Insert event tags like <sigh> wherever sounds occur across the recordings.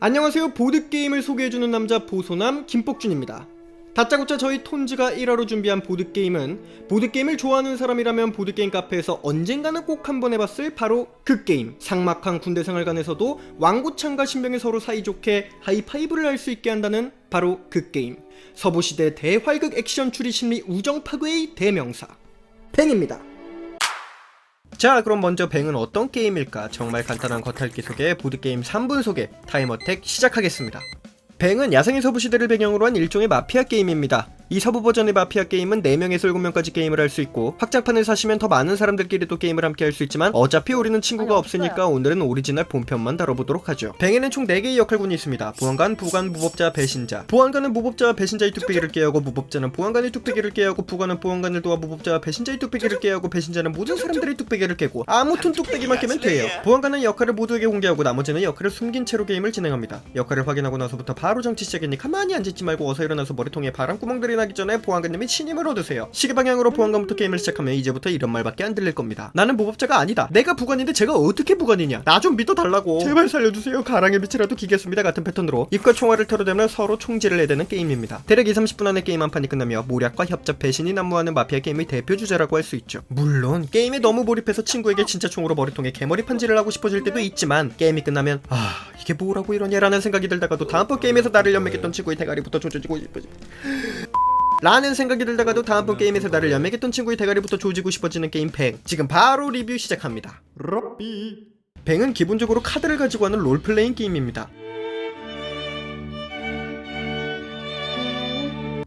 안녕하세요. 보드게임을 소개해주는 남자 보소남 김복준입니다. 다짜고짜 저희 톤즈가 1화로 준비한 보드게임은 보드게임을 좋아하는 사람이라면 보드게임 카페에서 언젠가는 꼭 한번 해봤을 바로 그 게임 상막한 군대생활관에서도 왕고창과 신병이 서로 사이좋게 하이파이브를 할 수 있게 한다는 바로 그 게임 서부시대 대활극 액션 추리 심리 우정 파괴의 대명사 팽입니다. 자 그럼 먼저 뱅은 어떤 게임일까 정말 간단한 겉핥기 소개 보드게임 3분 소개 타임어택 시작하겠습니다 뱅은 야생의 서부 시대를 배경으로 한 일종의 마피아 게임입니다. 이 서부 버전의 마피아 게임은 4명에서 7명까지 게임을 할 수 있고 확장판을 사시면 더 많은 사람들끼리도 게임을 함께 할 수 있지만 어차피 우리는 친구가 아니, 없으니까 오늘은 오리지널 본편만 다뤄보도록 하죠. 뱅에는 총 4개의 역할군이 있습니다. 보안관, 부관, 무법자, 배신자. 보안관은 무법자와 배신자의 뚝배기를 깨하고 무법자는 보안관의 뚝배기를 깨하고 부관은 보안관을 도와 무법자와 배신자의 뚝배기를 깨하고 배신자는 모든 사람들의 뚝배기를 깨고 아무튼 뚝배기만 깨면 돼요. 보안관은 역할을 모두에게 공개하고 나머지는 역할을 숨긴 채로 게임을 진행합니다. 역할을 확인하고 나서부터 바로 정치 시작이니 가만히 앉아있지 말고 어서 일어나서 머리통에 바람구멍들이 나기 전에 보안관님이 신임을 얻으세요. 시계 방향으로 보안관부터 게임을 시작하면 이제부터 이런 말밖에 안 들릴 겁니다. 나는 무법자가 아니다. 내가 부관인데 제가 어떻게 부관이냐? 나 좀 믿어달라고. 제발 살려주세요. 가랑의 빛이라도 기겠습니다. 같은 패턴으로 입과 총알을 털어대며 서로 총질을 해대는 게임입니다. 대략 2, 30분 안에 게임 한 판이 끝나며 모략과 협잡, 배신이 난무하는 마피아 게임의 대표 주제라고 할 수 있죠. 물론 게임에 너무 몰입해서 친구에게 진짜 총으로 머리통에 개머리 판지를 하고 싶어질 때도 있지만 게임이 끝나면 아 이게 뭐라고 이러냐라는 생각이 들다가도 다음번 게임에서 나를 연맥했던 친구의 대가리부터 조져주고 싶어지. 라는 생각이 들다가도 다음번 게임에서 나를 연맥했던 친구의 대가리부터 조지고 싶어지는 게임 뱅. 지금 바로 리뷰 시작합니다. 럽비. 뱅은 기본적으로 카드를 가지고 하는 롤플레잉 게임입니다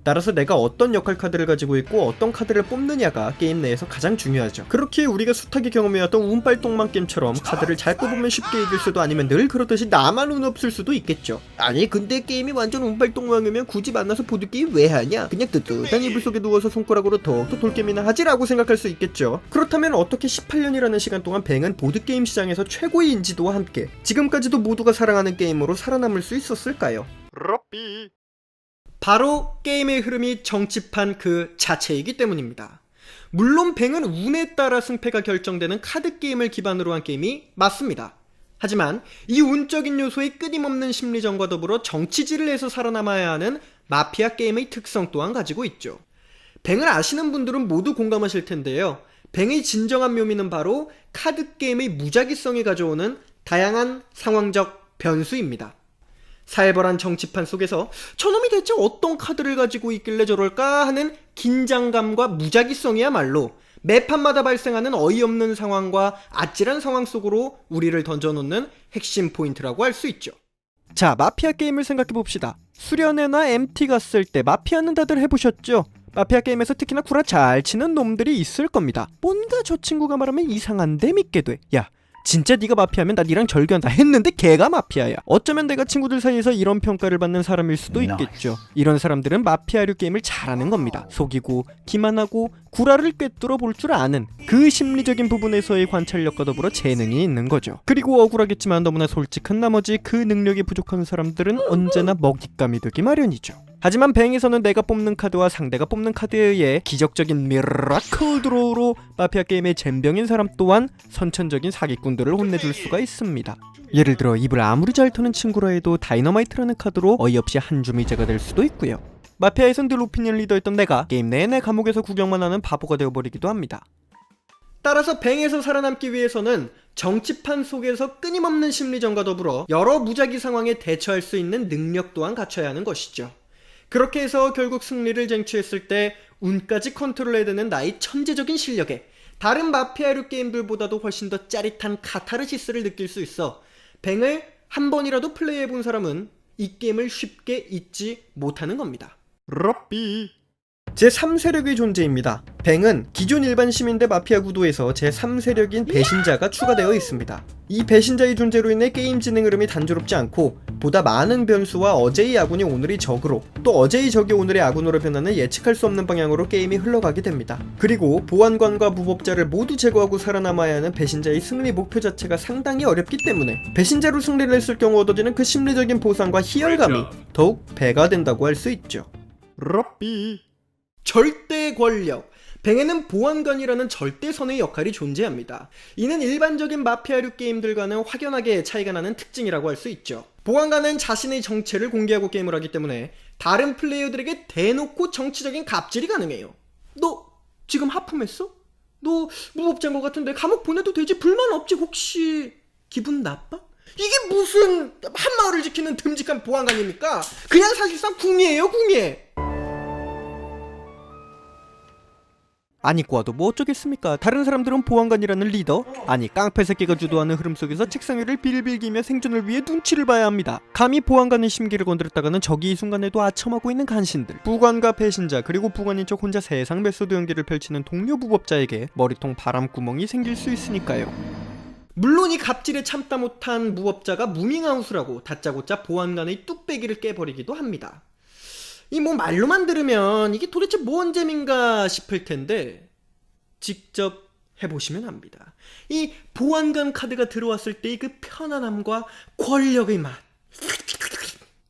따라서 내가 어떤 역할 카드를 가지고 있고 어떤 카드를 뽑느냐가 게임 내에서 가장 중요하죠. 그렇게 우리가 숱하게 경험해왔던 운빨똥만 게임처럼 카드를 잘 뽑으면 쉽게 이길 수도 아니면 늘 그렇듯이 나만 운 없을 수도 있겠죠. 아니 근데 게임이 완전 운빨똥망이면 굳이 만나서 보드게임 왜 하냐? 그냥 뜨뜻한 이불 속에 누워서 손가락으로 더욱더 돌게임이나 하지라고 생각할 수 있겠죠. 그렇다면 어떻게 18년이라는 시간 동안 뱅은 보드게임 시장에서 최고의 인지도와 함께 지금까지도 모두가 사랑하는 게임으로 살아남을 수 있었을까요? 럽비 바로 게임의 흐름이 정치판 그 자체이기 때문입니다. 물론 뱅은 운에 따라 승패가 결정되는 카드 게임을 기반으로 한 게임이 맞습니다. 하지만 이 운적인 요소의 끊임없는 심리전과 더불어 정치질을 해서 살아남아야 하는 마피아 게임의 특성 또한 가지고 있죠. 뱅을 아시는 분들은 모두 공감하실 텐데요. 뱅의 진정한 묘미는 바로 카드 게임의 무작위성이 가져오는 다양한 상황적 변수입니다. 살벌한 정치판 속에서 저놈이 대체 어떤 카드를 가지고 있길래 저럴까 하는 긴장감과 무작위성이야말로 매판마다 발생하는 어이없는 상황과 아찔한 상황 속으로 우리를 던져놓는 핵심 포인트라고 할 수 있죠. 자, 마피아 게임을 생각해 봅시다. 수련회나 MT 갔을 때 마피아는 다들 해보셨죠? 마피아 게임에서 특히나 구라 잘 치는 놈들이 있을 겁니다. 뭔가 저 친구가 말하면 이상한데 믿게 돼. 야, 진짜 네가 마피아면 나 니랑 절교한다 했는데 걔가 마피아야. 어쩌면 내가 친구들 사이에서 이런 평가를 받는 사람일 수도 있겠죠. 이런 사람들은 마피아류 게임을 잘하는 겁니다. 속이고 기만하고 구라를 꿰뚫어 볼 줄 아는 그 심리적인 부분에서의 관찰력과 더불어 재능이 있는 거죠. 그리고 억울하겠지만 너무나 솔직한 나머지 그 능력이 부족한 사람들은 언제나 먹잇감이 되기 마련이죠. 하지만 뱅에서는 내가 뽑는 카드와 상대가 뽑는 카드에 의해 기적적인 미라클 드로우로 마피아 게임의 잼병인 사람 또한 선천적인 사기꾼들을 혼내줄 수가 있습니다. 예를 들어 입을 아무리 잘 터는 친구라 해도 다이너마이트라는 카드로 어이없이 한 주미제가 될 수도 있고요. 마피아에선 늘 오피니언 리더였던 내가 게임 내내 감옥에서 구경만 하는 바보가 되어버리기도 합니다. 따라서 뱅에서 살아남기 위해서는 정치판 속에서 끊임없는 심리전과 더불어 여러 무작위 상황에 대처할 수 있는 능력 또한 갖춰야 하는 것이죠. 그렇게 해서 결국 승리를 쟁취했을 때 운까지 컨트롤해야 되는 나의 천재적인 실력에 다른 마피아류 게임들보다도 훨씬 더 짜릿한 카타르시스를 느낄 수 있어 뱅을 한 번이라도 플레이해본 사람은 이 게임을 쉽게 잊지 못하는 겁니다. 럽비 제3세력의 존재입니다. 뱅은 기존 일반 시민 대 마피아 구도에서 제3세력인 배신자가 추가되어 있습니다. 이 배신자의 존재로 인해 게임 진행 흐름이 단조롭지 않고 보다 많은 변수와 어제의 아군이 오늘의 적으로 또 어제의 적이 오늘의 아군으로 변하는 예측할 수 없는 방향으로 게임이 흘러가게 됩니다. 그리고 보안관과 무법자를 모두 제거하고 살아남아야 하는 배신자의 승리 목표 자체가 상당히 어렵기 때문에 배신자로 승리를 했을 경우 얻어지는 그 심리적인 보상과 희열감이 더욱 배가 된다고 할 수 있죠. 럽비 절대 권력, 뱅에는 보안관이라는 절대선의 역할이 존재합니다. 이는 일반적인 마피아류 게임들과는 확연하게 차이가 나는 특징이라고 할 수 있죠. 보안관은 자신의 정체를 공개하고 게임을 하기 때문에 다른 플레이어들에게 대놓고 정치적인 갑질이 가능해요. 너 지금 하품했어? 너 무법자인 것 같은데 감옥 보내도 되지? 불만 없지? 혹시 기분 나빠? 이게 무슨 한마을을 지키는 듬직한 보안관입니까? 그냥 사실상 궁예예요 궁예 안 입고 와도 뭐 어쩌겠습니까? 다른 사람들은 보안관이라는 리더? 아니 깡패 새끼가 주도하는 흐름 속에서 책상 위를 빌빌기며 생존을 위해 눈치를 봐야 합니다. 감히 보안관의 심기를 건드렸다가는 저기 이 순간에도 아첨하고 있는 간신들. 부관과 배신자 그리고 부관인 척 혼자 세상 메소드 연기를 펼치는 동료 부법자에게 머리통 바람구멍이 생길 수 있으니까요. 물론 이 갑질에 참다 못한 무법자가 무밍아웃을 다짜고짜 보안관의 뚝배기를 깨버리기도 합니다. 이 뭐 말로만 들으면 이게 도대체 뭔 재민가 싶을 텐데 직접 해보시면 압니다. 이 보안관 카드가 들어왔을 때의 그 편안함과 권력의 맛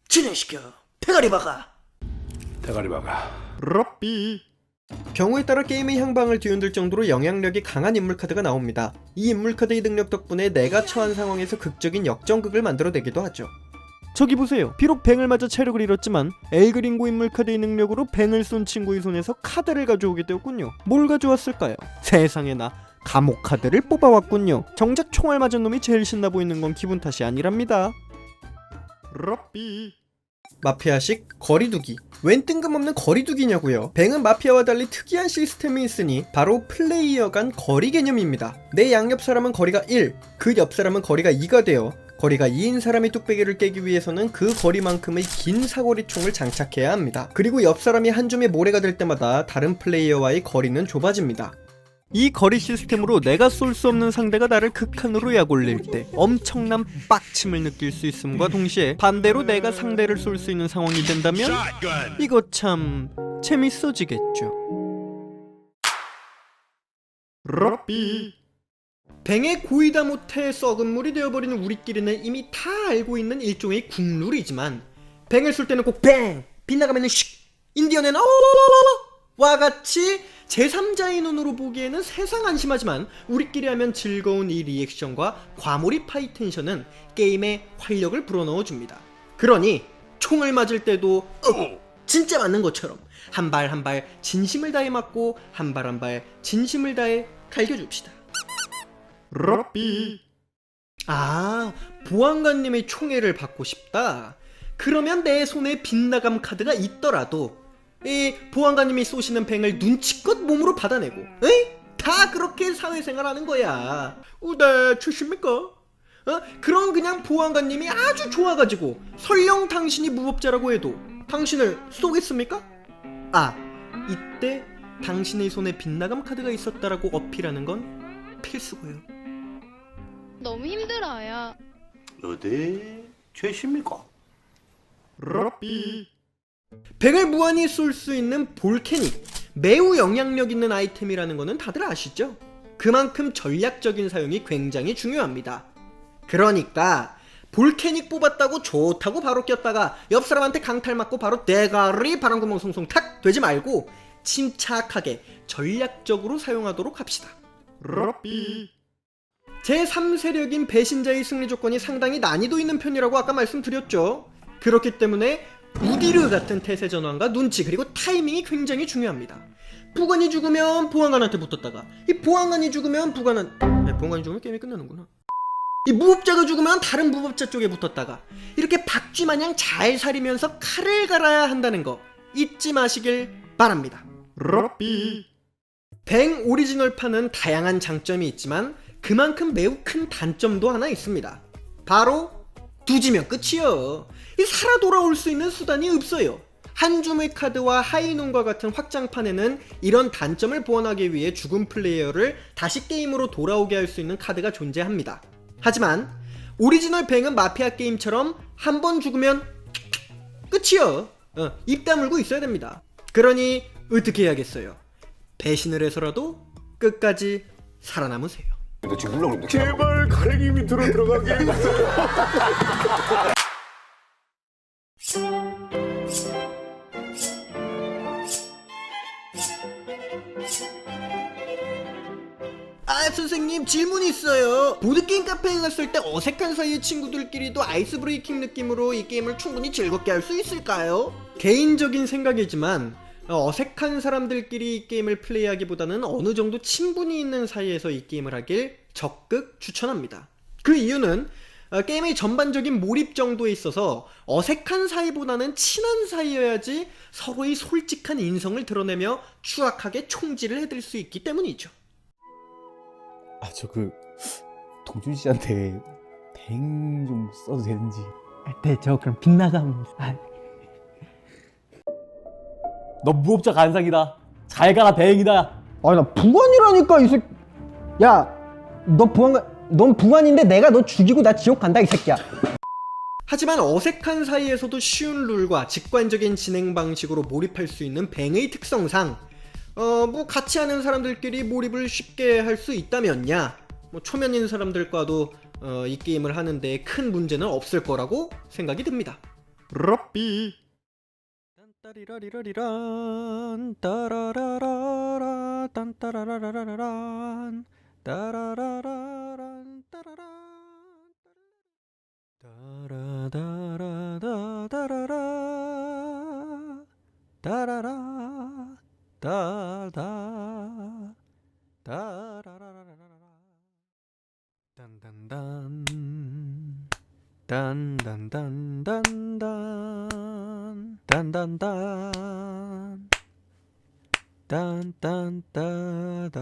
진행시켜 대가리 박아 대가리 박아. 럽비 경우에 따라 게임의 향방을 뒤흔들 정도로 영향력이 강한 인물 카드가 나옵니다. 이 인물 카드의 능력 덕분에 내가 처한 상황에서 극적인 역전극을 만들어내기도 하죠. 저기 보세요. 비록 뱅을 맞아 체력을 잃었지만 엘그린고 인물 카드의 능력으로 뱅을 쏜 친구의 손에서 카드를 가져오게 되었군요. 뭘 가져왔을까요? 세상에 나 감옥 카드를 뽑아왔군요. 정작 총알 맞은 놈이 제일 신나 보이는 건 기분 탓이 아니랍니다. 럽비 마피아식 거리두기. 웬 뜬금없는 거리두기냐고요. 뱅은 마피아와 달리 특이한 시스템이 있으니 바로 플레이어 간 거리 개념입니다. 내 양옆 사람은 거리가 1, 그 옆 사람은 거리가 2가 되어 거리가 2인 사람이 뚝배기를 깨기 위해서는 그 거리만큼의 긴 사거리 총을 장착해야 합니다. 그리고 옆 사람이 한 줌의 모래가 될 때마다 다른 플레이어와의 거리는 좁아집니다. 이 거리 시스템으로 내가 쏠 수 없는 상대가 나를 극한으로 약올릴 때 엄청난 빡침을 느낄 수 있음과 동시에 반대로 내가 상대를 쏠 수 있는 상황이 된다면 이거 참 재밌어지겠죠. 럽비 뱅에 고이다 못해 썩은 물이 되어버리는 우리끼리는 이미 다 알고 있는 일종의 국룰이지만 뱅을 쏠 때는 꼭 뱅! 빗나가면은 슉! 인디언에는 어와 같이 제3자의 눈으로 보기에는 세상 안심하지만 우리끼리 하면 즐거운 이 리액션과 과몰입 하이텐션은 게임에 활력을 불어넣어줍니다. 그러니 총을 맞을 때도 어, 진짜 맞는 것처럼 한 발 한 발 진심을 다해 맞고 한 발 한 발 진심을 다해 갈겨줍시다. 럽비 아, 보안관님의 총애를 받고 싶다. 그러면 내 손에 빗나감 카드가 있더라도 이 보안관님이 쏘시는 뱅을 눈치껏 몸으로 받아내고, 에이? 다 그렇게 사회생활하는 거야. 우대 주십니까? 어? 그런 그냥 보안관님이 아주 좋아가지고 설령 당신이 무법자라고 해도 당신을 쏘겠습니까? 아, 이때 당신의 손에 빗나감 카드가 있었다라고 어필하는 건 필수고요. 너무 힘들어요. 어디 죄십니까? 럽비 뱅을 무한히 쏠 수 있는 볼케닉 매우 영향력 있는 아이템이라는 거는 다들 아시죠? 그만큼 전략적인 사용이 굉장히 중요합니다. 그러니까 볼케닉 뽑았다고 좋다고 바로 꼈다가 옆 사람한테 강탈 맞고 바로 대가리 바람구멍 송송 탁 되지 말고 침착하게 전략적으로 사용하도록 합시다. 럽비 제3세력인 배신자의 승리 조건이 상당히 난이도 있는 편이라고 아까 말씀드렸죠. 그렇기 때문에 우디르 같은 태세 전환과 눈치 그리고 타이밍이 굉장히 중요합니다. 부관이 죽으면 보안관한테 붙었다가 이 보안관이 죽으면 부관은 네, 보안관이 죽으면 게임이 끝나는구나. 이 무법자가 죽으면 다른 무법자 쪽에 붙었다가 이렇게 박쥐 마냥 잘 사리면서 칼을 갈아야 한다는 거 잊지 마시길 바랍니다. 럽비 뱅 오리지널판은 다양한 장점이 있지만 그만큼 매우 큰 단점도 하나 있습니다. 바로 두지면 끝이요. 이 살아 돌아올 수 있는 수단이 없어요. 한 줌의 카드와 하이눈과 같은 확장판에는 이런 단점을 보완하기 위해 죽은 플레이어를 다시 게임으로 돌아오게 할 수 있는 카드가 존재합니다. 하지만 오리지널 뱅은 마피아 게임처럼 한 번 죽으면 끝이요. 어, 입 다물고 있어야 됩니다. 그러니 어떻게 해야겠어요? 배신을 해서라도 끝까지 살아남으세요. 너 지금 물러 그러는데. 제발 가랭이 밑으로 들어가게 해주세요 아 선생님 질문 있어요 보드게임 카페에 갔을 때 어색한 사이의 친구들끼리도 아이스 브레이킹 느낌으로 이 게임을 충분히 즐겁게 할 수 있을까요? 개인적인 생각이지만 어, 어색한 사람들끼리 이 게임을 플레이하기보다는 어느 정도 친분이 있는 사이에서 이 게임을 하길 적극 추천합니다 그 이유는 어, 게임의 전반적인 몰입 정도에 있어서 어색한 사이보다는 친한 사이여야지 서로의 솔직한 인성을 드러내며 추악하게 총질을 해드릴 수 있기 때문이죠 아 저그 동준 씨한테 뱅 좀 써도 되는지 네, 저 그럼 빗나감. 아, 너 무법자 간상이다 잘 가라 대행이다 아니 나 부관이라니까 이 새끼. 야, 너 부관, 넌 부관인데 내가 너 죽이고 나 지옥 간다 이 새끼야. 하지만 어색한 사이에서도 쉬운 룰과 직관적인 진행 방식으로 몰입할 수 있는 뱅의 특성상 어 뭐 같이 하는 사람들끼리 몰입을 쉽게 할 수 있다면야 뭐 초면인 사람들과도 어, 이 게임을 하는데 큰 문제는 없을 거라고 생각이 듭니다. 러삐 딴 따리라리라리란 따라라라라 딴따라라라란 따라라라란 따라란 따라다라다라라 따라라 딴딴따단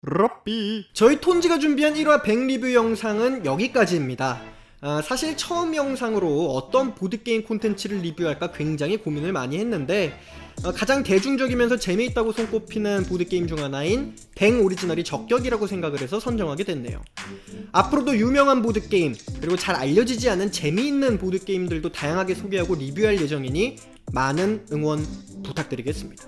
러삐 저희 톤지가 준비한 1화 100 리뷰 영상은 여기까지입니다. 아, 사실 처음 영상으로 어떤 보드게임 콘텐츠를 리뷰할까 굉장히 고민을 많이 했는데 어, 가장 대중적이면서 재미있다고 손꼽히는 보드게임 중 하나인 100 오리지널이 적격이라고 생각을 해서 선정하게 됐네요. 앞으로도 유명한 보드게임 그리고 잘 알려지지 않은 재미있는 보드게임들도 다양하게 소개하고 리뷰할 예정이니 많은 응원 부탁드리겠습니다.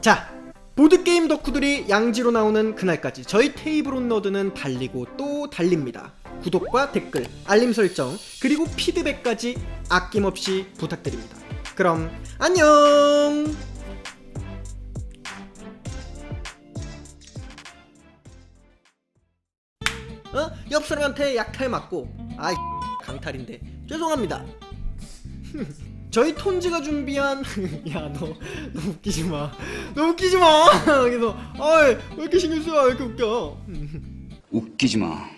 자, 보드게임 덕후들이 양지로 나오는 그날까지 저희 테이블 온너드는 달리고 또 달립니다. 구독과 댓글, 알림 설정, 그리고 피드백까지 아낌없이 부탁드립니다. 그럼 안녕! 어? 옆 사람한테 약탈 맞고 아이 강탈인데 죄송합니다. <laughs> 저희 톤지가 준비한 <laughs> 야너너 웃기지 마. 너 웃기지 마. <laughs> 그래서 아이 왜 이렇게 신경 써? 왜 이렇게 웃겨? 웃기지 마.